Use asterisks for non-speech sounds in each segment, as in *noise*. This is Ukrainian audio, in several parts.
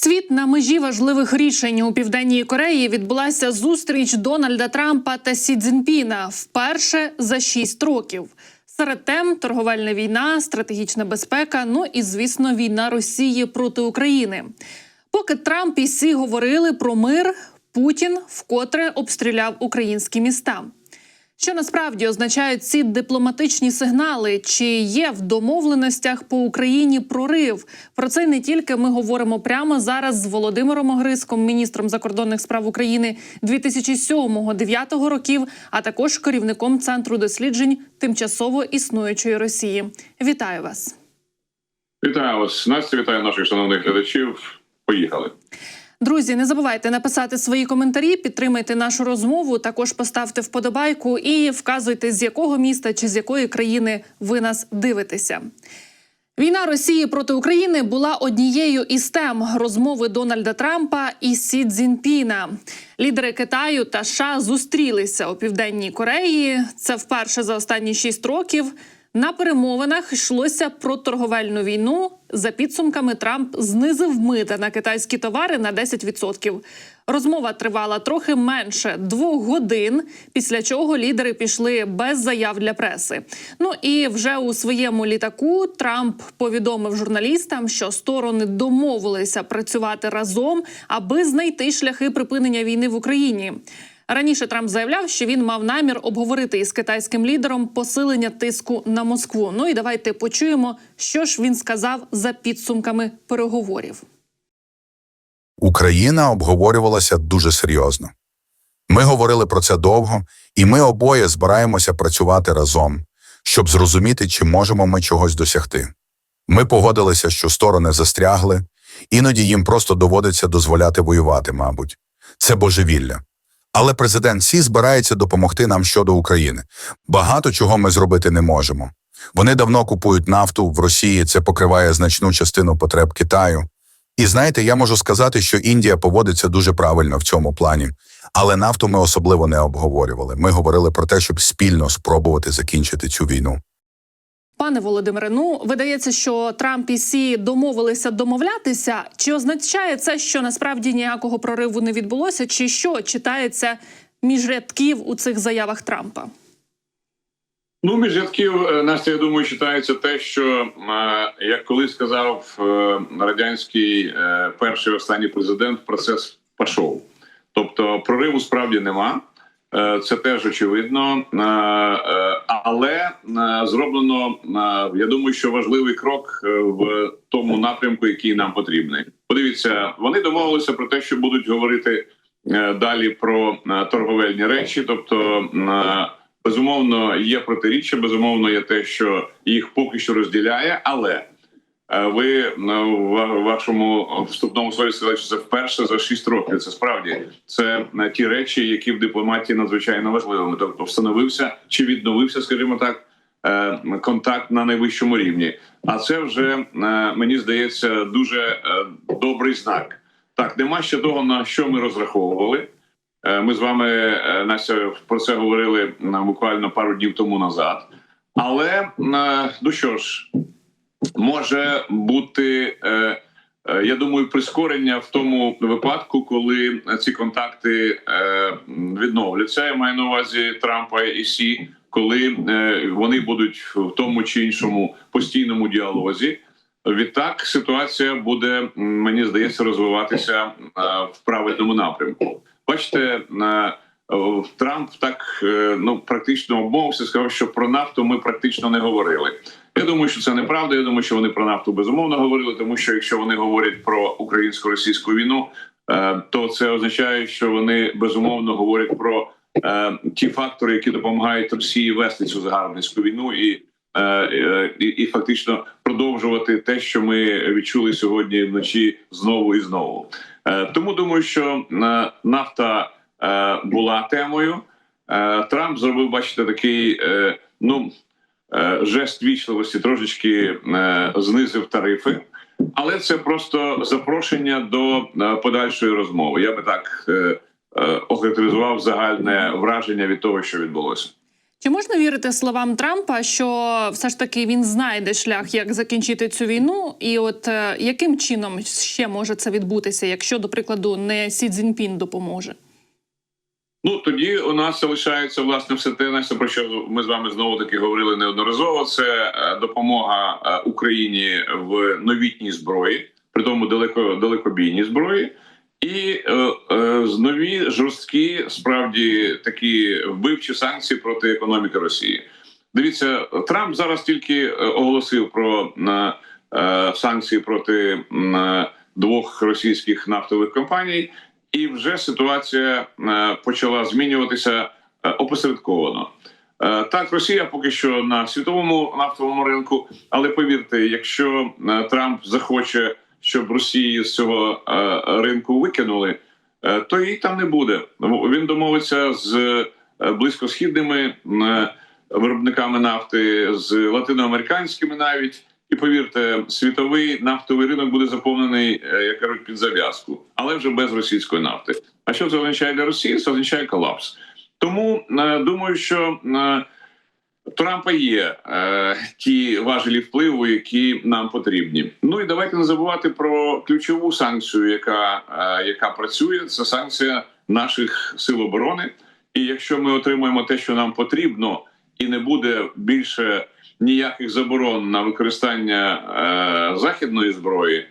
Світ на межі важливих рішень у південній Кореї відбулася зустріч Дональда Трампа та Сі Цзіньпіна вперше за шість років. Серед тем торговельна війна, стратегічна безпека. Ну і звісно, війна Росії проти України. Поки Трамп і Сі говорили про мир, Путін вкотре обстріляв українські міста. Що насправді означають ці дипломатичні сигнали? Чи є в домовленостях по Україні прорив? Про це не тільки ми говоримо прямо зараз з Володимиром Огриском, міністром закордонних справ України 2007-2009 років, а також керівником центру досліджень тимчасово існуючої Росії. Вітаю вас. Вітаю вас, Настя. Вітаю наших шановних глядачів. Поїхали. Друзі, не забувайте написати свої коментарі, підтримайте нашу розмову. Також поставте вподобайку і вказуйте, з якого міста чи з якої країни ви нас дивитеся. Війна Росії проти України була однією із тем розмови Дональда Трампа і Сі Цзіньпіна. Лідери Китаю та США зустрілися у південній Кореї. Це вперше за останні шість років. На перемовинах йшлося про торговельну війну. За підсумками Трамп знизив мита на китайські товари на 10%. Розмова тривала трохи менше двох годин, після чого лідери пішли без заяв для преси. Ну і вже у своєму літаку Трамп повідомив журналістам, що сторони домовилися працювати разом, аби знайти шляхи припинення війни в Україні. Раніше Трамп заявляв, що він мав намір обговорити із китайським лідером посилення тиску на Москву. Ну і давайте почуємо, що ж він сказав за підсумками переговорів. Україна обговорювалася дуже серйозно. Ми говорили про це довго, і ми обоє збираємося працювати разом, щоб зрозуміти, чи можемо ми чогось досягти. Ми погодилися, що сторони застрягли, іноді їм просто доводиться дозволяти воювати, мабуть. Це божевілля. Але президент Сі збирається допомогти нам щодо України. Багато чого ми зробити не можемо. Вони давно купують нафту в Росії, це покриває значну частину потреб Китаю. І знаєте, я можу сказати, що Індія поводиться дуже правильно в цьому плані, але нафту ми особливо не обговорювали. Ми говорили про те, щоб спільно спробувати закінчити цю війну. Пане Володимире, ну видається, що Трамп і Сі домовилися домовлятися. Чи означає це, що насправді ніякого прориву не відбулося, чи що читається між рядків у цих заявах Трампа? Ну, між рядків, е, Настя, я думаю, читається те, що е, як колись сказав е, радянський перший останній президент, процес пішов. Тобто прориву справді нема. Е, Це теж очевидно, Е, е, але зроблено я думаю, що важливий крок в тому напрямку, який нам потрібний. Подивіться, вони домовилися про те, що будуть говорити далі про торговельні речі, тобто. Безумовно, є протиріччя, безумовно, є те, що їх поки що розділяє, але ви е, в вашому вступному слові сказали, що це вперше за 6 років. Це справді це е, ті речі, які в дипломатії надзвичайно важливими. Тобто встановився чи відновився, скажімо так, е, контакт на найвищому рівні. А це вже мені здається дуже добрий знак. Так, нема ще того на що ми розраховували. Ми з вами Настя про це говорили буквально пару днів тому назад. Але ну що ж, може бути, е, е, я думаю, прискорення в тому випадку, коли ці контакти е, відновляться. Я маю на увазі Трампа і Сі, коли вони будуть в тому чи іншому постійному діалозі. Відтак ситуація буде, мені здається, розвиватися в правильному напрямку. Бачите, Трамп так ну практично обмовився, сказав, що про нафту ми практично не говорили. Я думаю, що це неправда. Я думаю, що вони про нафту безумовно говорили, тому що якщо вони говорять про українсько-російську війну, е, то це означає, що вони безумовно говорять про е, ті фактори, які допомагають Росії вести цю загарбницьку війну і. е, е, І, і фактично продовжувати те, що ми відчули сьогодні вночі знову і знову. Тому думаю, що нафта була темою. Трамп зробив, бачите, такий ну жест вічливості, трошечки е, знизив тарифи, але це просто запрошення до е, подальшої розмови. Я би так е, е, охарактеризував загальне враження від того, що відбулося. Чи можна вірити словам Трампа, що все ж таки він знайде шлях, як закінчити цю війну? І от е, яким чином ще може це відбутися, якщо, до прикладу, не Сі Цзіньпін допоможе? Ну тоді у нас залишається власне все те, Настя, про що ми з вами знову таки говорили неодноразово. Це е, допомога е, Україні в новітній зброї, при тому далеко далекобійній зброї, і е, е, нові жорсткі, справді такі вбивчі санкції проти економіки Росії. Дивіться, Трамп зараз тільки е, оголосив про е, санкції проти е, двох російських нафтових компаній. І вже ситуація е, почала змінюватися е, опосередковано. Е, Так, Росія поки що на світовому нафтовому ринку, але повірте, якщо Трамп захоче, щоб Росії з цього ринку викинули, то її там не буде. Він домовиться з близькосхідними виробниками нафти, з латиноамериканськими навіть. І повірте, світовий нафтовий ринок буде заповнений, е, як кажуть, під зав'язку, але вже без російської нафти. А що це означає для Росії? Це означає колапс. Тому е, думаю, що е, Трампа є ті важелі впливу, які нам потрібні. Ну і давайте не забувати про ключову санкцію, яка, яка працює. Це санкція наших сил оборони. І якщо ми отримаємо те, що нам потрібно, і не буде більше ніяких заборон на використання е, західної зброї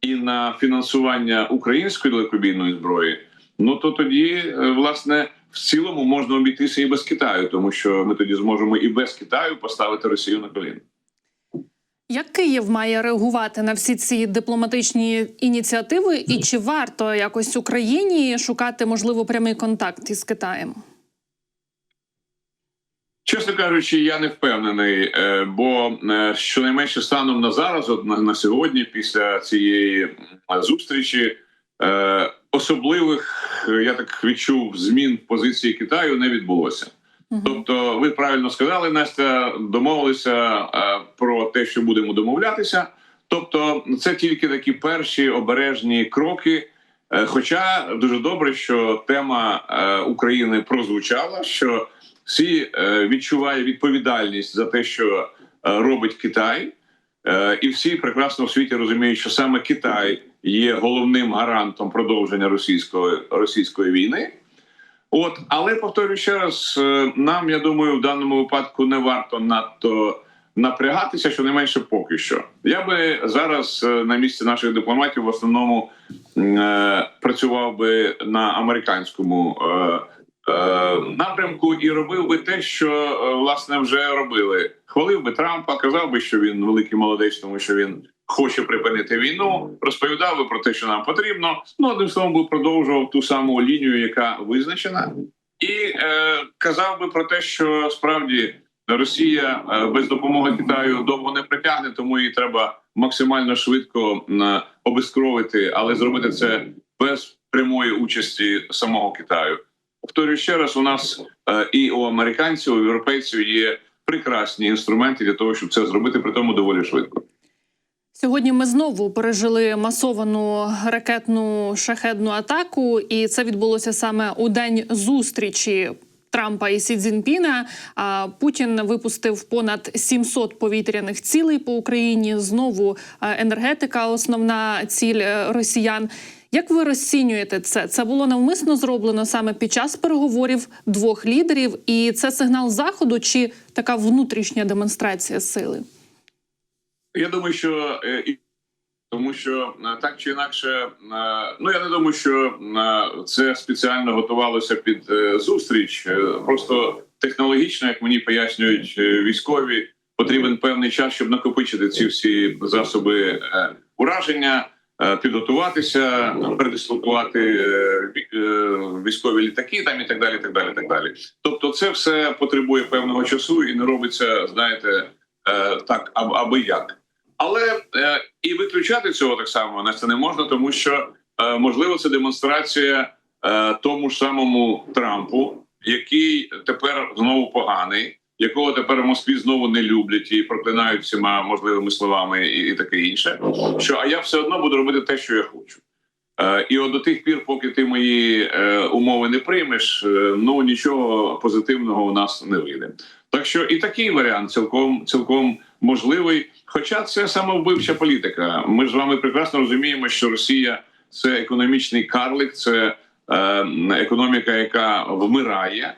і на фінансування української далекобійної зброї, ну то тоді е, власне в цілому можна обійтися і без Китаю, тому що ми тоді зможемо і без Китаю поставити Росію на коліна. Як Київ має реагувати на всі ці дипломатичні ініціативи, і чи варто якось Україні шукати можливо прямий контакт із Китаєм? Чесно кажучи, я не впевнений, е, бо е, щонайменше станом на зараз, от на, сьогодні, після цієї зустрічі, е, особливих я так відчув змін в позиції Китаю не відбулося. Тобто, ви правильно сказали, Настя, домовилися про те, що будемо домовлятися. Тобто, це тільки такі перші обережні кроки. Хоча дуже добре, що тема України прозвучала, що всі е, відчувають відповідальність за те, що е, робить Китай, Е, і всі прекрасно в світі розуміють, що саме Китай є головним гарантом продовження російської російської війни. От, але повторюю ще раз, нам я думаю, в даному випадку не варто надто напрягатися, що не менше поки що. Я би зараз на місці наших дипломатів в основному е, працював би на американському е, напрямку і робив би те, що е, власне вже робили. Хвалив би Трампа, казав би, що він великий молодець, тому що він хоче припинити війну, розповідав би про те, що нам потрібно. Ну одним словом, би продовжував ту саму лінію, яка визначена, і е, казав би про те, що справді Росія е, без допомоги Китаю довго не притягне, тому її треба максимально швидко обескровити, але зробити це без прямої участі самого Китаю. Повторюю ще раз: у нас е, і у американців, і у європейців є прекрасні інструменти для того, щоб це зробити, при тому доволі швидко. Сьогодні ми знову пережили масовану ракетну шахедну атаку, і це відбулося саме у день зустрічі. Трампа і Сі Цзіньпіна. Путін випустив понад 700 повітряних цілей по Україні. Знову е, енергетика, основна ціль е, росіян. Як ви розцінюєте це? Це було навмисно зроблено саме під час переговорів двох лідерів, і це сигнал заходу чи така внутрішня демонстрація сили? Я думаю, що е, тому, що е, так чи інакше, е, ну я не думаю, що це спеціально готувалося під зустріч. Просто технологічно, як мені пояснюють військові, потрібен певний час, щоб накопичити ці всі засоби ураження, підготуватися, передислокувати е, е, військові літаки, там і так далі. так далі, так далі. Тобто, це все потребує певного часу і не робиться, знаєте, е, так аб- аби як. Але е, і виключати цього так само на це не можна, тому що е, можливо це демонстрація е, тому ж самому Трампу, який тепер знову поганий, якого тепер в Москві знову не люблять і проклинають всіма можливими словами, і, і таке інше. Що а я все одно буду робити те, що я хочу. Е, І от до тих пір, поки ти мої е, умови не приймеш, е, ну нічого позитивного у нас не вийде. Так що і такий варіант цілком цілком можливий. Хоча це самовбивча політика. Ми ж з вами прекрасно розуміємо, що Росія це економічний карлик, це економіка, яка вмирає,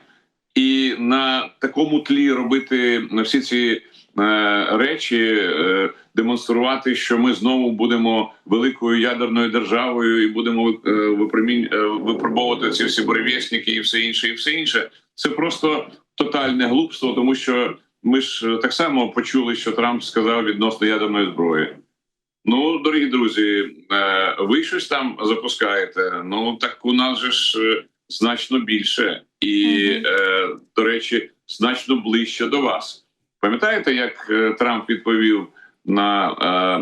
і на такому тлі робити всі ці е, речі, е, демонструвати, що ми знову будемо великою ядерною державою і будемо е, випромінь- випробовувати ці всі буревісники і все інше, і все інше. Це просто тотальне глупство, тому що ми ж так само почули, що Трамп сказав відносно ядерної зброї. Ну, дорогі друзі, ви щось там запускаєте. Ну так у нас же ж значно більше, і, е, до речі, значно ближче до вас. Пам'ятаєте, як е, Трамп відповів на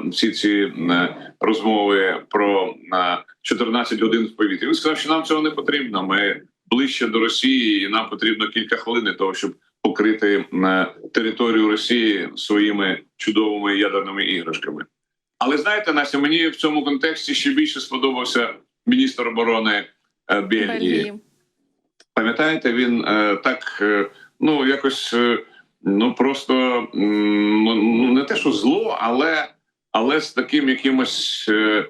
е, всі ці е, розмови про е, 14 годин в повітрі? Він сказав, що нам цього не потрібно. Ми ближче до Росії, і нам потрібно кілька хвилин для того, щоб покрити е, територію Росії своїми чудовими ядерними іграшками. Але знаєте, Настя, мені в цьому контексті ще більше сподобався міністр оборони е, Бельгії. Пам'ятаєте, він е, так е, ну якось е, ну просто ну, не те, що зло, але, але з таким якимось е,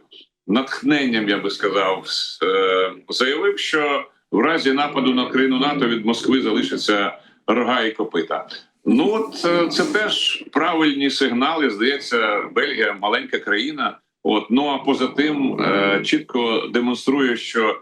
натхненням, я би сказав, е, заявив, що в разі нападу на країну НАТО від Москви залишиться рога і копита. Ну от е, це теж правильні сигнали. Здається, Бельгія маленька країна. От ну а поза тим е, чітко демонструє, що е,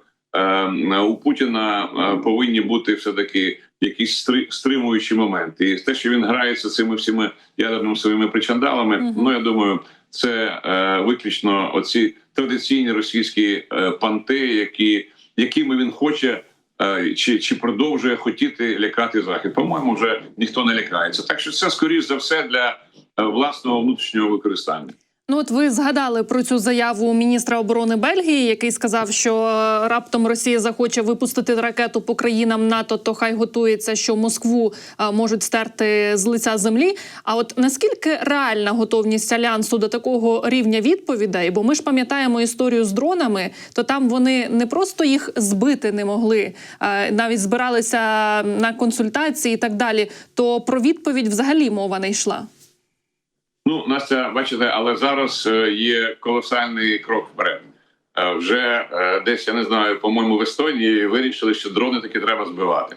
у Путіна е, повинні бути все таки якісь стри- стримуючі моменти. І те, що він грається цими всіма ядерними своїми причандалами, Мгм. ну я думаю, це е, виключно оці традиційні російські е, панти, які якими він хоче. е, Чи, чи продовжує хотіти лякати захід? По-моєму, вже ніхто не лякається. Так що це скоріш за все для е, власного внутрішнього використання. Ну, от ви згадали про цю заяву міністра оборони Бельгії, який сказав, що е, раптом Росія захоче випустити ракету по країнам НАТО, то хай готується, що Москву е, можуть стерти з лиця землі. А от наскільки реальна готовність альянсу до такого рівня відповідей? Бо ми ж пам'ятаємо історію з дронами, то там вони не просто їх збити не могли, е, навіть збиралися на консультації і так далі. То про відповідь взагалі мова не йшла. Ну, Настя, бачите, але зараз е, є колосальний крок вперед. Е, Вже е, десь я не знаю, по-моєму, в Естонії вирішили, що дрони таки треба збивати.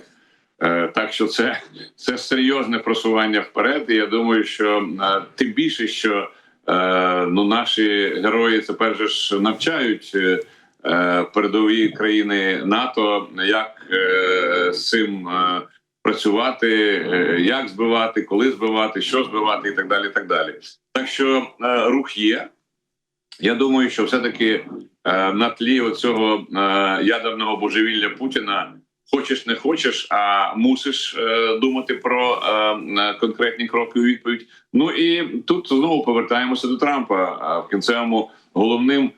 Так що це, це серйозне просування вперед. І я думаю, що тим більше, що ну, наші герої тепер ж навчають передові країни НАТО, як з цим працювати, е, як збивати, коли збивати, що збивати, і так далі. і Так далі. Так що е, рух є. Я думаю, що все-таки е, на тлі оцього ядерного божевілля Путіна хочеш не хочеш, а мусиш думати про конкретні кроки у відповідь. Ну і тут знову повертаємося до Трампа. А в кінцевому головним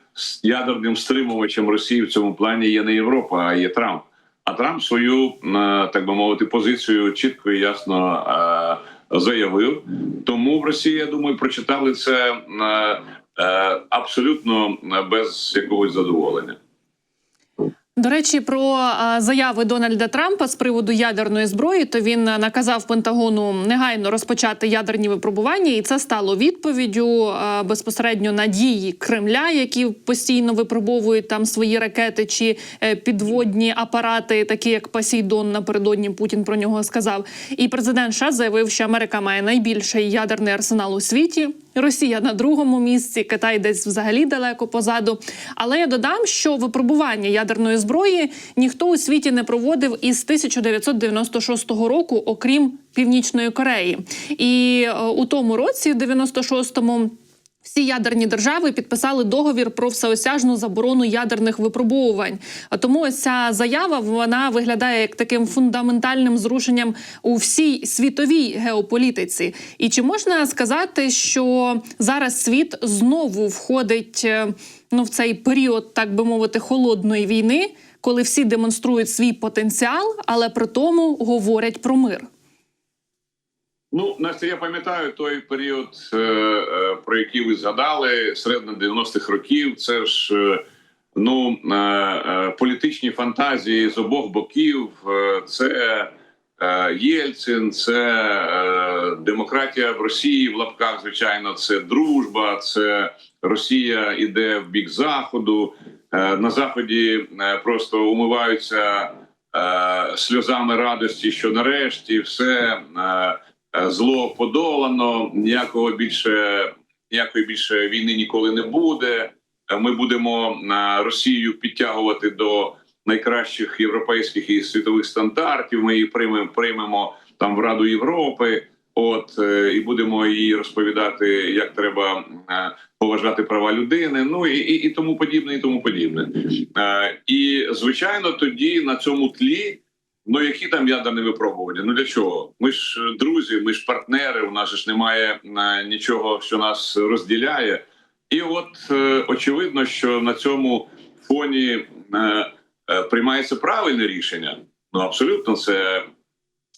ядерним стримувачем Росії в цьому плані є не Європа, а є Трамп. А Трамп свою е, так би мовити позицію чітко і ясно е, заявив. Тому в Росії, я думаю, прочитали це е, абсолютно без якогось задоволення. До речі, про заяви Дональда Трампа з приводу ядерної зброї, то він наказав Пентагону негайно розпочати ядерні випробування, і це стало відповіддю безпосередньо на дії Кремля, які постійно випробовують там свої ракети чи е, підводні апарати, такі як Посейдон. Напередодні Путін про нього сказав. І президент США заявив, що Америка має найбільший ядерний арсенал у світі. Росія на другому місці, Китай десь взагалі далеко позаду. Але я додам, що випробування ядерної зброї ніхто у світі не проводив із 1996 року, окрім Північної Кореї. І е, у тому році, в 96-му, всі ядерні держави підписали договір про всеосяжну заборону ядерних випробовувань. А тому ця заява вона виглядає як таким фундаментальним зрушенням у всій світовій геополітиці. І чи можна сказати, що зараз світ знову входить е, ну в цей період, так би мовити, холодної війни, коли всі демонструють свій потенціал, але при тому говорять про мир? Ну, Настя, я пам'ятаю той період, е, е, про який ви згадали, середина 90-х років. Це ж е, ну політичні фантазії з обох боків. Це Єльцин, це демократія в Росії в лапках. Звичайно, це дружба, це Росія іде в бік заходу. На заході просто умиваються сльозами радості, що нарешті все зло подолано. Ніякого більше ніякої більше війни ніколи не буде. Е, Ми будемо Росію підтягувати до найкращих європейських і світових стандартів. Ми її приймемо, приймемо там в Раду Європи. От е, і будемо їй розповідати, як треба е, поважати права людини. Ну і, і, і тому подібне, і тому подібне. Е, І звичайно, тоді на цьому тлі. Ну, які там ядерні випробування? Ну для чого? Ми ж е, друзі, ми ж партнери. У нас ж немає е, нічого, що нас розділяє. І от е, очевидно, що на цьому фоні приймається правильне рішення. Ну абсолютно, це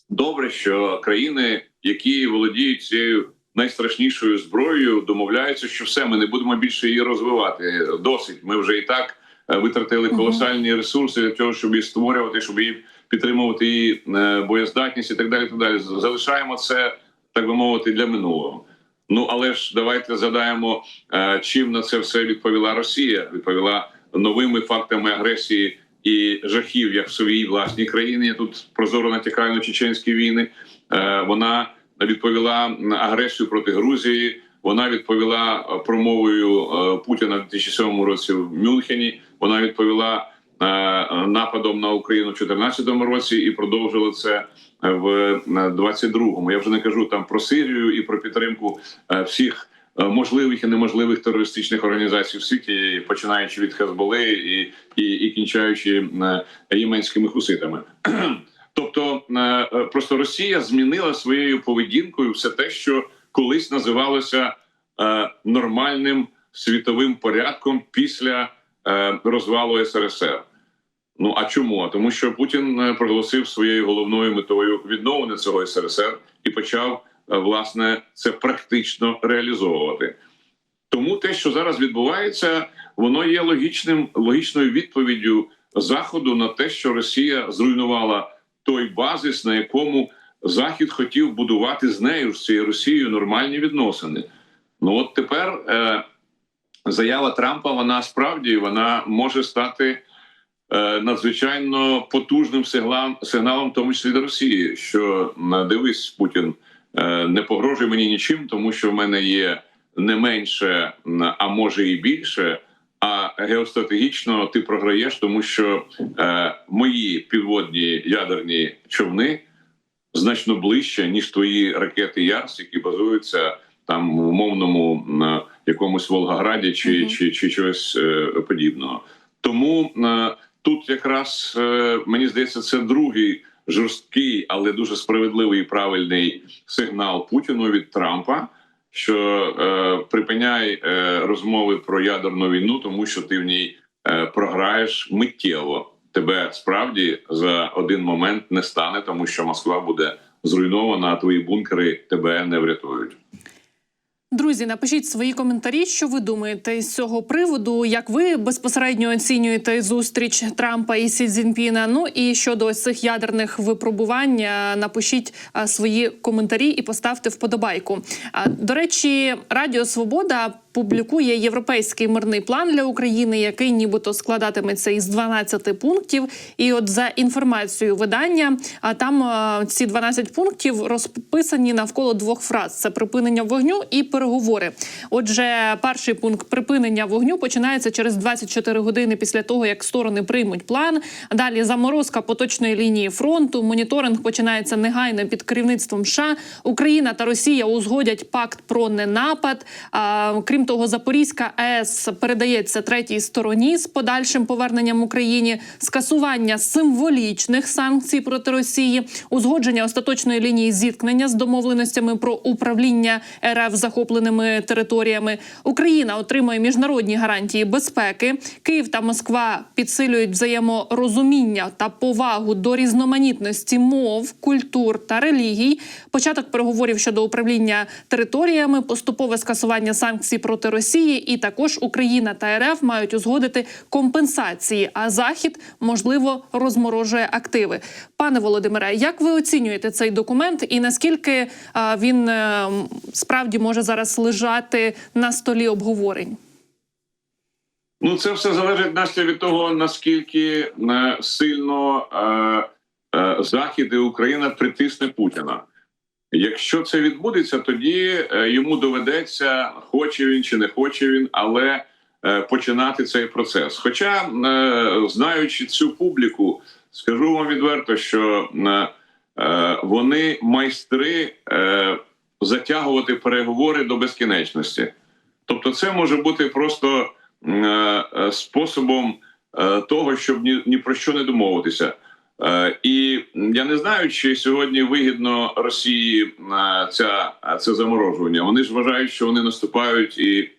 добре, що країни, які володіють цією найстрашнішою зброєю, домовляються, що все, ми не будемо більше її розвивати. Досить. Ми вже і так витратили колосальні ресурси для того, щоб її створювати, щоб її підтримувати її е, боєздатність і так далі. Так далі. Залишаємо це, так би мовити, для минулого. Ну але ж давайте задаємо, е, чим на це все відповіла Росія. Відповіла новими фактами агресії і жахів, як в своїй власній країні. Я тут прозоро натякаю на чеченські війни. Е, Вона відповіла на агресію проти Грузії. Вона відповіла промовою Путіна в 2007 році в Мюнхені. Вона відповіла нападом на Україну в 2014 році і продовжила це в 22-му. Я вже не кажу там про Сирію і про підтримку е, всіх е, можливих і неможливих терористичних організацій в світі, починаючи від Хезболи і, і, і кінчаючи е, єменськими хуситами. *clears throat* Тобто е, е, просто Росія змінила своєю поведінкою все те, що колись називалося е, нормальним світовим порядком після е, розвалу СРСР. Ну а чому? Тому, що Путін е, проголосив своєю головною метою відновлення цього СРСР і почав е, власне це практично реалізовувати. Тому те, що зараз відбувається, воно є логічним логічною відповіддю Заходу на те, що Росія зруйнувала той базис, на якому Захід хотів будувати з нею з цією Росією нормальні відносини. Ну от тепер е, заява Трампа, вона справді вона може стати надзвичайно потужним сигналом, сигналом, в тому числі до Росії, що на дивись, Путін е, не погрожує мені нічим, тому що в мене є не менше, а може і більше. А геостратегічно ти програєш, тому що е, мої підводні ядерні човни значно ближче, ніж твої ракети Ярс, які базуються там в умовному на якомусь Волгограді чи, Мгм. чи, чи чогось е, подібного. Тому е, тут якраз е, мені здається, це другий жорсткий, але дуже справедливий і правильний сигнал Путіну від Трампа. Що е, припиняй е, розмови про ядерну війну, тому що ти в ній е, програєш миттєво. Тебе справді за один момент не стане, тому що Москва буде зруйнована, а твої бункери тебе не врятують. Друзі, напишіть свої коментарі, що ви думаєте з цього приводу, як ви безпосередньо оцінюєте зустріч Трампа і Сі Цзіньпіна. Ну і щодо цих ядерних випробувань, напишіть свої коментарі і поставте вподобайку. До речі, Радіо Свобода публікує європейський мирний план для України, який нібито складатиметься із 12 пунктів. І от за інформацією видання, а там ці 12 пунктів розписані навколо двох фраз: це припинення вогню і переговори. Отже, перший пункт припинення вогню починається через 24 години після того, як сторони приймуть план. Далі заморозка поточної лінії фронту. Моніторинг починається негайно під керівництвом США. Україна та Росія узгодять пакт про ненапад. А, крім того, Запорізька АЕС передається третій стороні з подальшим поверненням Україні, скасування символічних санкцій проти Росії, узгодження остаточної лінії зіткнення з домовленостями про управління РФ захопленими територіями. Україна отримує міжнародні гарантії безпеки. Київ та Москва підсилюють взаєморозуміння та повагу до різноманітності мов, культур та релігій. Початок переговорів щодо управління територіями, поступове скасування санкцій проти Росії, і також Україна та РФ мають узгодити компенсації. А Захід можливо розморожує активи. Пане Володимире, як ви оцінюєте цей документ і наскільки а, він е, справді може зараз лежати на столі обговорень? Ну, це все залежить Настя від того, наскільки е, сильно е, е, Захід і Україна притисне Путіна. Якщо це відбудеться, тоді е, йому доведеться, хоче він чи не хоче він, але е, починати цей процес. Хоча, е, знаючи цю публіку, скажу вам відверто, що вони майстри затягувати переговори до безкінечності. Тобто, це може бути просто способом того, щоб ні про що не домовитися. Е, І я не знаю, чи сьогодні вигідно Росії е, ця це заморожування. Вони ж вважають, що вони наступають і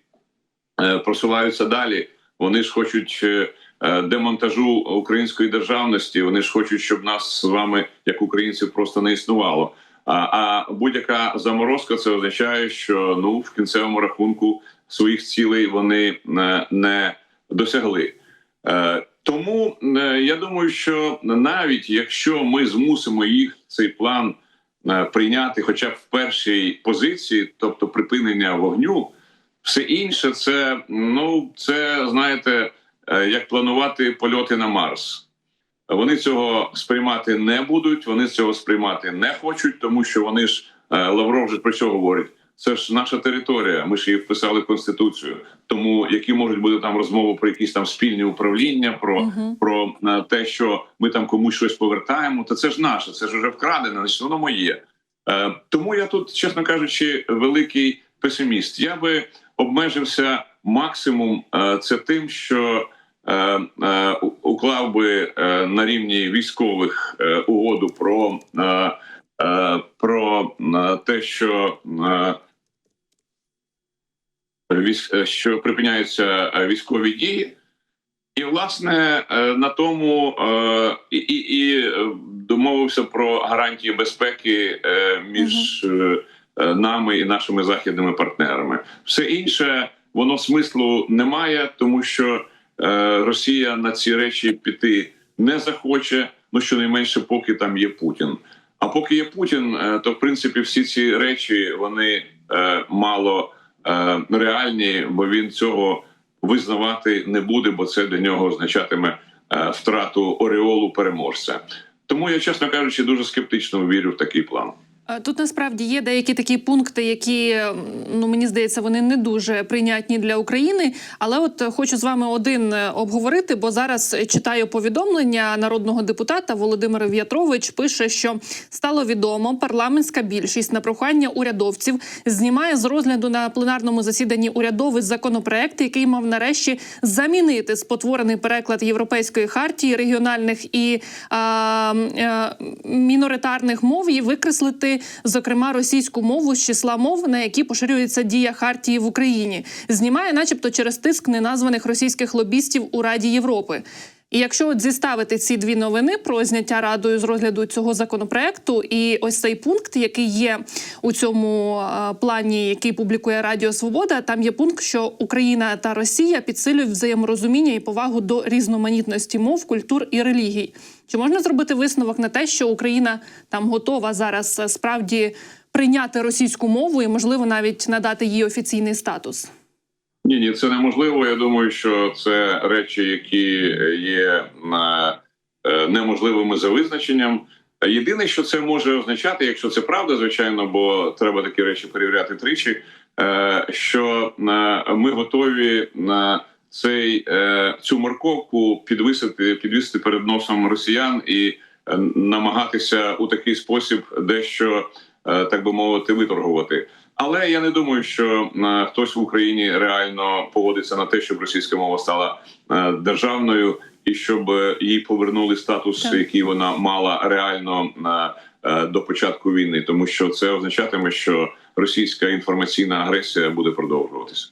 е, просуваються далі. Вони ж хочуть е, е, демонтажу української державності. Вони ж хочуть, щоб нас з вами, як українців, просто не існувало. А, будь-яка заморозка це означає, що ну в кінцевому рахунку своїх цілей вони е, не досягли. Тому е, я думаю, що навіть якщо ми змусимо їх цей план е, прийняти, хоча б в першій позиції, тобто припинення вогню, все інше, це ну це знаєте, е, як планувати польоти на Марс. Вони цього сприймати не будуть, вони цього сприймати не хочуть, тому що вони ж Лавров же про що говорить? Це ж наша територія. Ми ж її вписали в конституцію. Тому які можуть бути там розмови про якісь там спільні управління, про, Мгм. про е, те, що ми там комусь щось повертаємо, то це ж наше, це ж вже вкрадене, значить воно моє. Е, тому я тут, чесно кажучи, великий песиміст. Я би обмежився максимум е, це тим, що е, е, уклав би е, на рівні військових е, угоду про, е, е, про е, те, що що припиняються е, військові дії. І, власне, е, на тому е, і, і, і е, домовився про гарантії безпеки е, між е, е, нами і нашими західними партнерами. Все інше воно смислу немає, тому що е, Росія на ці речі піти не захоче. Ну щонайменше, поки там є Путін. А поки є Путін, е, то в принципі всі ці речі вони е, мало е, реальні, бо він цього визнавати не буде, бо це для нього означатиме е, втрату ореолу переможця. Тому я, чесно кажучи, дуже скептично вірю в такий план. Е, Тут насправді є деякі такі пункти, які ну мені здається, вони не дуже прийнятні для України. Але от е, хочу з вами один е, обговорити, бо зараз читаю повідомлення народного депутата Володимир В'ятрович. Пише, що стало відомо, парламентська більшість на прохання урядовців знімає з розгляду на пленарному засіданні урядовий законопроект, який мав нарешті замінити спотворений переклад європейської хартії регіональних і а, е, міноритарних мов і викреслити, зокрема, російську мову з числа мов, на які поширюється дія хартії в Україні. Знімає, начебто, через тиск неназваних російських лобістів у Раді Європи. І якщо от зіставити ці дві новини про зняття радою з розгляду цього законопроекту, і ось цей пункт, який є у цьому е, плані, який публікує Радіо Свобода, там є пункт, що Україна та Росія підсилюють взаєморозуміння і повагу до різноманітності мов, культур і релігій. Чи можна зробити висновок на те, що Україна там готова зараз е, справді прийняти російську мову і, можливо, навіть надати їй офіційний статус? Ні, ні, це неможливо. Я думаю, що це речі, які є е, е, неможливими за визначенням. Єдине, що це може означати, якщо це правда, звичайно, бо треба такі речі перевіряти тричі. е, Що ми готові на цей цю морковку підвисити, підвісити перед носом росіян і намагатися у такий спосіб дещо так би мовити виторгувати. Але я не думаю, що е, хтось в Україні реально поводиться на те, щоб російська мова стала е, державною і щоб е, їй повернули статус, Так. який вона мала реально до початку війни, тому що це означатиме, що російська інформаційна агресія буде продовжуватися.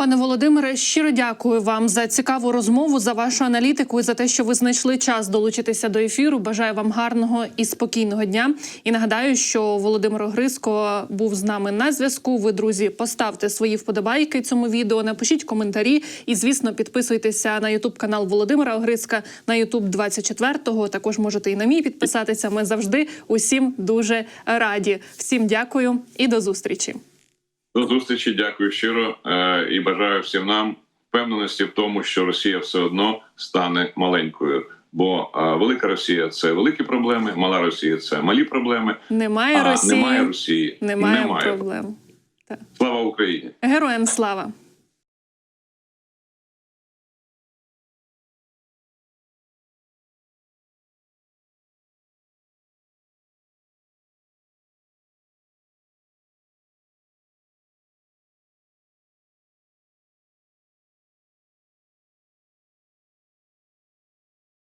Пане Володимире, щиро дякую вам за цікаву розмову, за вашу аналітику і за те, що ви знайшли час долучитися до ефіру. Бажаю вам гарного і спокійного дня. І нагадаю, що Володимир Огриско був з нами на зв'язку. Ви, друзі, поставте свої вподобайки цьому відео, напишіть коментарі і, звісно, підписуйтеся на Ютуб канал Володимира Огризка на Ютуб 24-го. Також можете і на мій підписатися. Ми завжди усім дуже раді. Всім дякую і до зустрічі. До зустрічі, дякую щиро е, і бажаю всім нам впевненості в тому, що Росія все одно стане маленькою. Бо е, велика Росія це великі проблеми, мала Росія це малі проблеми. Немає а Росії, немає Росії, немає проблем. Слава Україні! Героям слава!